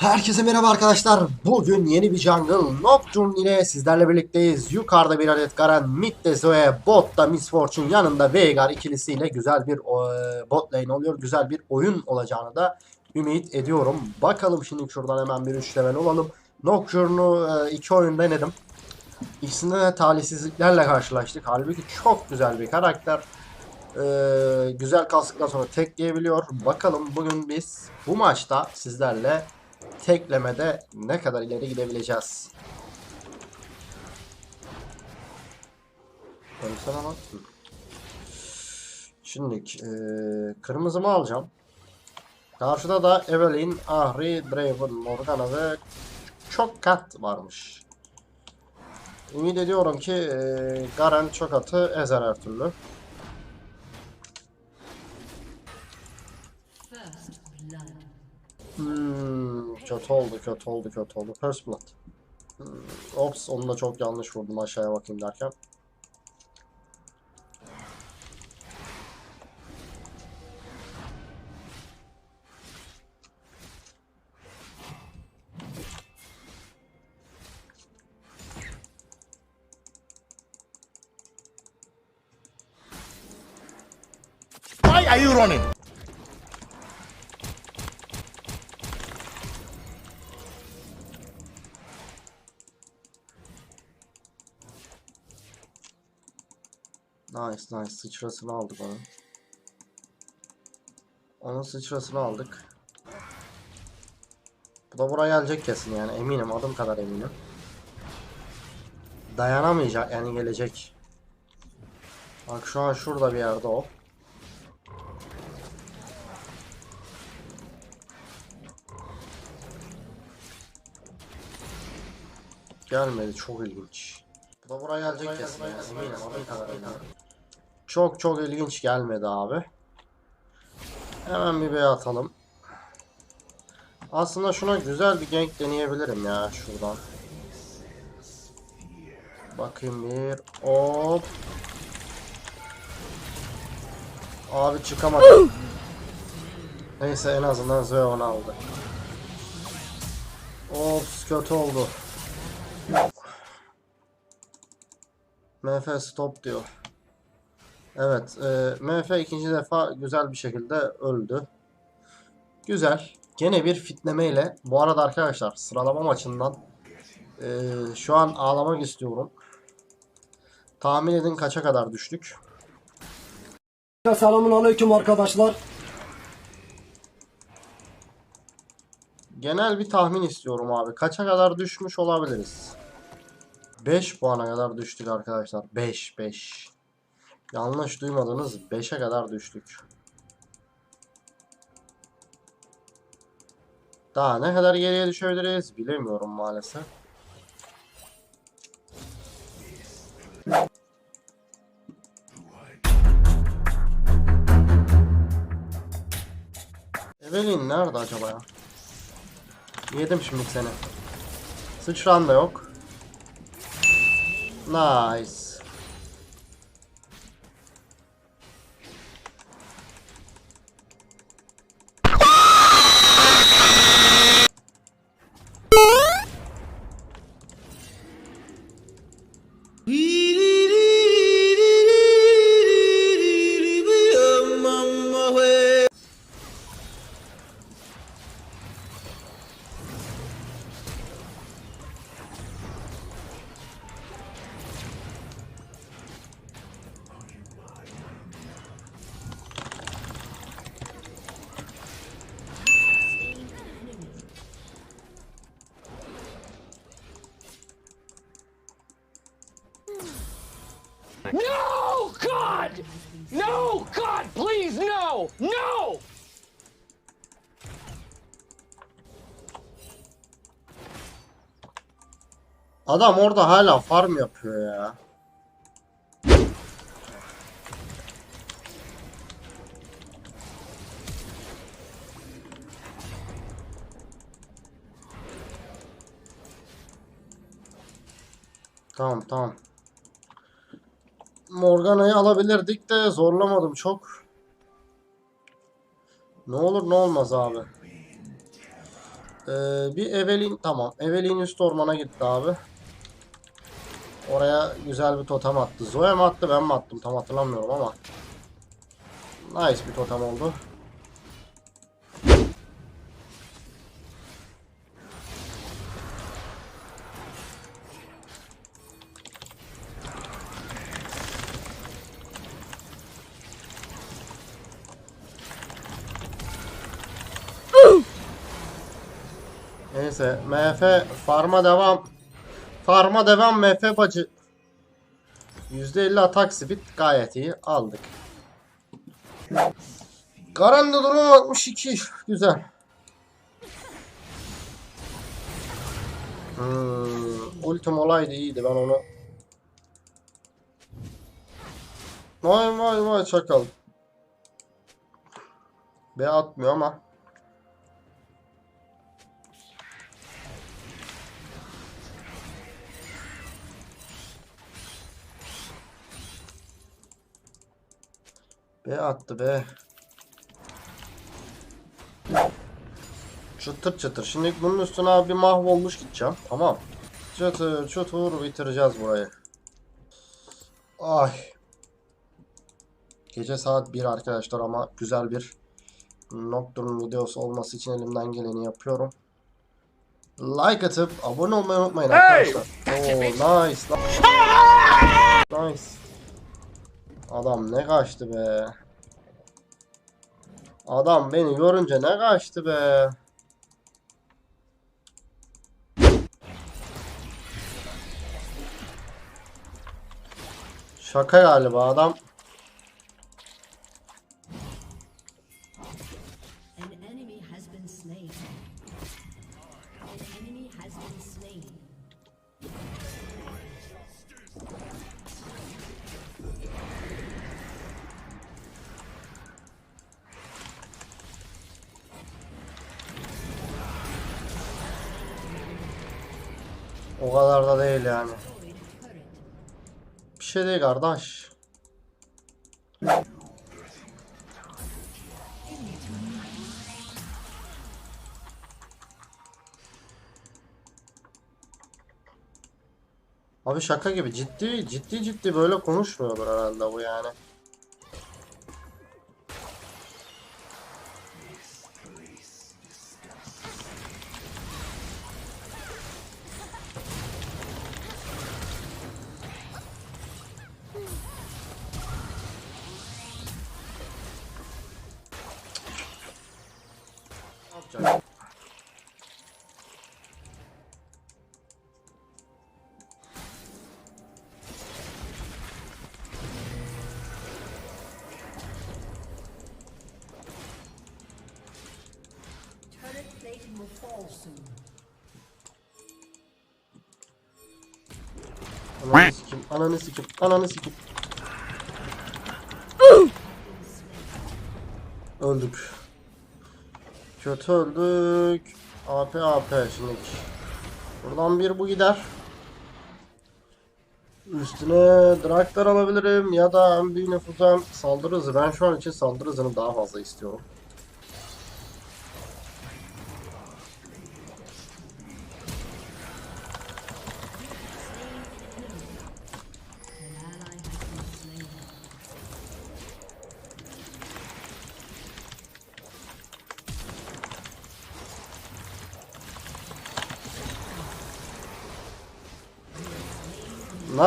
Herkese merhaba arkadaşlar. Bugün yeni bir jungle Nocturne ile sizlerle birlikteyiz. Yukarıda bir adet Garen, midde Zoe, botta Miss Fortune, yanında Veigar ikilisiyle güzel bir e, bot lane oluyor. Güzel bir oyun olacağını da ümit ediyorum. Bakalım şimdi şuradan hemen bir 3 level olalım. Nocturne'u e, iki oyun denedim. İkisinde de talihsizliklerle karşılaştık. Halbuki çok güzel bir karakter. Ee, güzel kastıktan sonra tekleyebiliyor. Bakalım bugün biz bu maçta sizlerle teklemede ne kadar ileri gidebileceğiz. Ölsen ama. Şimdi e, kırmızımı alacağım. Karşıda da Evelyn, Ahri, Draven, Morgana ve çok kat varmış. Ümit ediyorum ki e, Garen çok atı ezer her türlü. Hmm, kötü oldu, kötü oldu, kötü oldu. First Blood. Hmm, ops, onu da çok yanlış vurdum aşağıya bakayım derken. Nice, nice. Sıçrasını aldık onun. Onun sıçrasını aldık. Bu da buraya gelecek kesin yani eminim adım kadar eminim. Dayanamayacak yani gelecek. Bak şu an şurada bir yerde o. Gelmedi çok ilginç. Bu da buraya gelecek kesin yani eminim adım kadar eminim. Çok çok ilginç gelmedi abi. Hemen bir B atalım. Aslında şuna güzel bir gank deneyebilirim ya şuradan. Bakayım bir. Hop. Abi çıkamadım. Neyse en azından Zoe onu aldı. Ops kötü oldu. MF stop diyor. Evet, e, MF ikinci defa güzel bir şekilde öldü. Güzel. Gene bir fitlemeyle. Bu arada arkadaşlar sıralama maçından e, şu an ağlamak istiyorum. Tahmin edin kaça kadar düştük? Selamun aleyküm arkadaşlar. Genel bir tahmin istiyorum abi. Kaça kadar düşmüş olabiliriz? 5 puana kadar düştük arkadaşlar. 5 5. Yanlış duymadınız 5'e kadar düştük. Daha ne kadar geriye düşebiliriz bilemiyorum maalesef. Evelyn nerede acaba ya? Yedim şimdi seni. Sıçran da yok. Nice. Adam orada hala farm yapıyor ya. Tamam tamam. Morgana'yı alabilirdik de zorlamadım çok. Ne olur ne olmaz abi. Ee, bir Evelyn tamam. Evelyn üst ormana gitti abi. Oraya güzel bir totem attı. Zoe mi attı ben mi attım tam hatırlamıyorum ama. Nice bir totem oldu. Neyse MF farma devam. Farma devam MF bacı. %50 atak speed gayet iyi aldık. Garanda durum 62. Güzel. Hmm, ultim olaydı iyiydi ben onu. Vay vay vay çakal. B atmıyor ama. B attı be. Çıtır çıtır. Şimdi bunun üstüne abi bir mahvolmuş gideceğim. Tamam. Çıtır çıtır bitireceğiz burayı. Ay. Gece saat 1 arkadaşlar ama güzel bir Nocturne videosu olması için elimden geleni yapıyorum. Like atıp abone olmayı unutmayın arkadaşlar. Oo, nice. Nice. Adam ne kaçtı be. Adam beni görünce ne kaçtı be. Şaka galiba adam. O kadar da değil yani. Bir şey değil kardeş. Abi şaka gibi ciddi ciddi ciddi böyle konuşmuyordur herhalde bu yani. Soon. Ananı sikim, ananı sikim, ananı sikim. Öldük. Kötü öldük. AP AP şimdi. Buradan bir bu gider. Üstüne Draktar alabilirim ya da en büyük hızı. Ben şu an için saldırı hızını daha fazla istiyorum.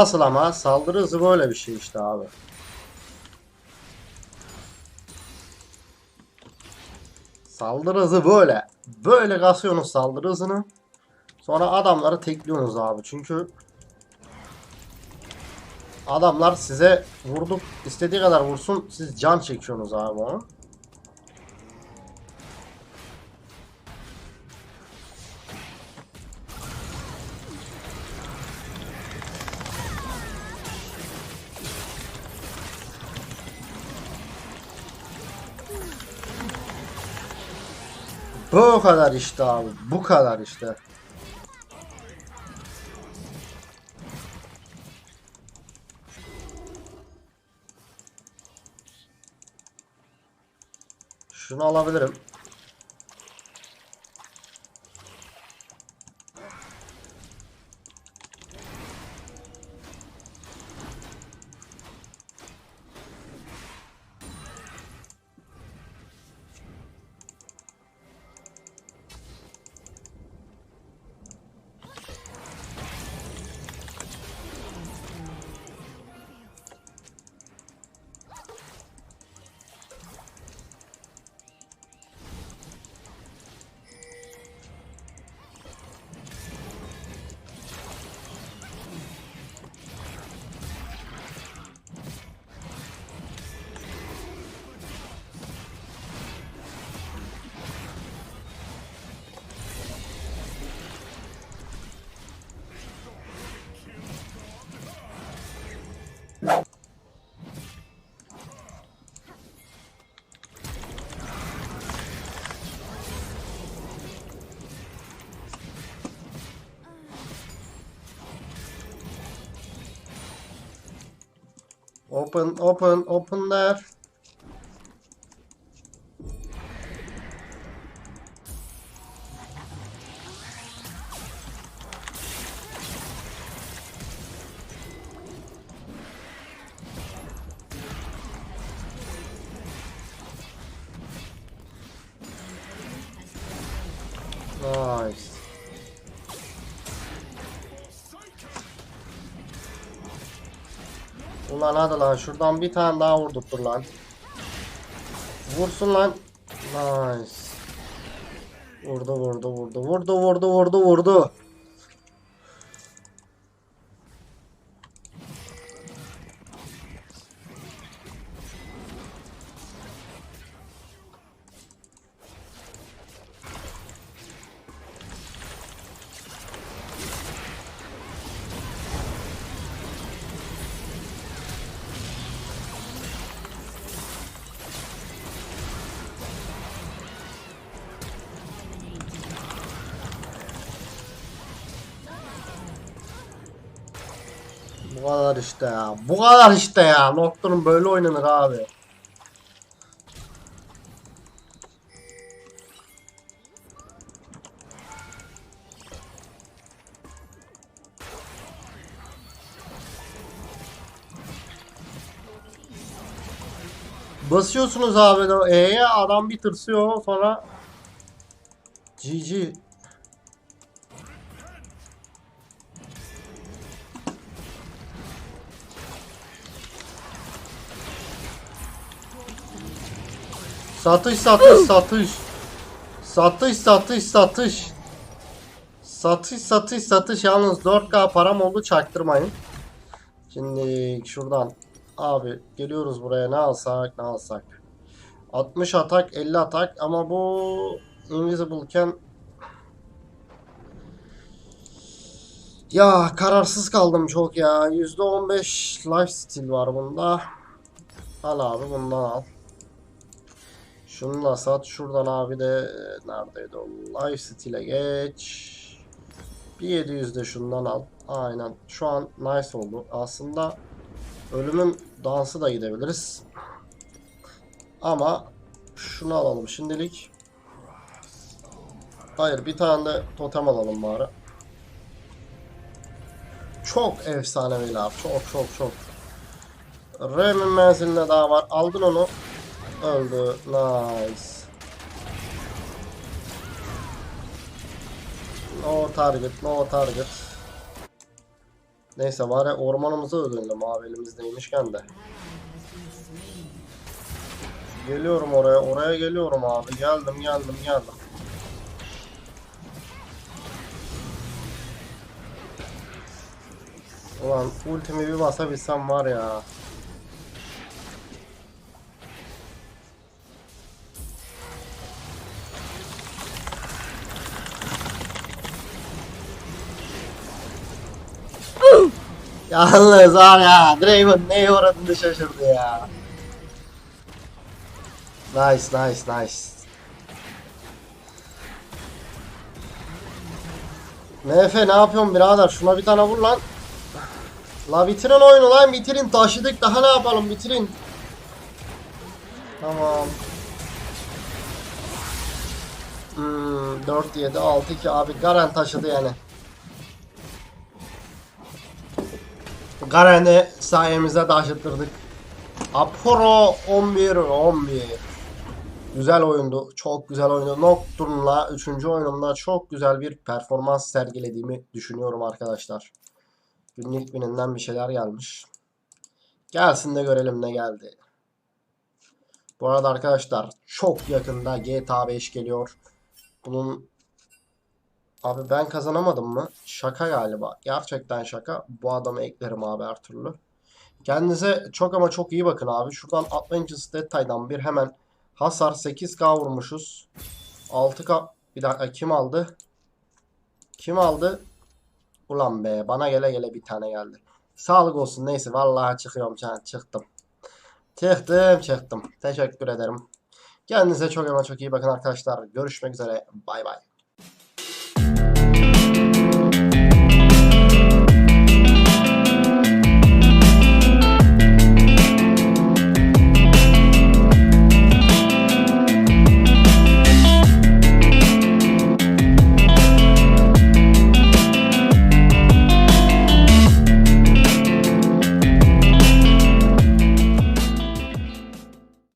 Nasıl ama? Saldırı hızı böyle bir şey işte abi. Saldırı hızı böyle. Böyle kasıyorsunuz saldırı hızını. Sonra adamları tekliyorsunuz abi. Çünkü adamlar size vurduk istediği kadar vursun siz can çekiyorsunuz abi onu. Bu kadar işte abi. Bu kadar işte. Şunu alabilirim. Open, open, open there. Hadi lan şuradan bir tane daha vurdurtur lan. Vursun lan. Nice. Vurdu vurdu vurdu vurdu vurdu vurdu vurdu. Bu kadar işte ya. Bu kadar işte ya. Nocturne böyle oynanır abi. Basıyorsunuz abi E'ye adam bir tırsıyor sonra GG Satış satış satış. Satış satış satış. Satış satış satış yalnız 4K param oldu çaktırmayın. Şimdi şuradan abi geliyoruz buraya ne alsak ne alsak. 60 atak 50 atak ama bu invisible iken ya kararsız kaldım çok ya. %15 lifesteal var bunda. Al abi bundan al. Şununla sat. Şuradan abi de neredeydi o? Lifesteal'e geç. Bir 700 de şundan al. Aynen. Şu an nice oldu. Aslında ölümün dansı da gidebiliriz. Ama şunu alalım şimdilik. Hayır bir tane de totem alalım bari. Çok efsaneviler. Çok çok çok. Rem'in menzilinde daha var. Aldın onu. Öldü. Nice. No target, no target. Neyse bari ormanımıza öldürelim abi elimizdeymişken de. Geliyorum oraya, oraya geliyorum abi. Geldim, geldim, geldim. Ulan ultimi bir basabilsem var ya. Yalnız var ya Draven neye uğradığını şaşırdı ya. Nice nice nice. MF ne yapıyorsun birader şuna bir tane vur lan. La bitirin oyunu lan bitirin taşıdık daha ne yapalım bitirin. Tamam. Hmm, 4 7 6 2 abi Garen taşıdı yani. Garen'i sayemizde taşıttırdık. Aporo 11 11. Güzel oyundu. Çok güzel oyundu. Nocturne'la 3. oyunumda çok güzel bir performans sergilediğimi düşünüyorum arkadaşlar. Günlük bininden bir şeyler gelmiş. Gelsin de görelim ne geldi. Bu arada arkadaşlar çok yakında GTA 5 geliyor. Bunun Abi ben kazanamadım mı? Şaka galiba. Gerçekten şaka. Bu adamı eklerim abi her türlü. Kendinize çok ama çok iyi bakın abi. Şuradan Adventures Detay'dan bir hemen hasar 8k vurmuşuz. 6k bir dakika kim aldı? Kim aldı? Ulan be bana gele gele bir tane geldi. Sağlık olsun neyse vallahi çıkıyorum can çıktım. Çıktım çıktım. Teşekkür ederim. Kendinize çok ama çok iyi bakın arkadaşlar. Görüşmek üzere. Bay bay.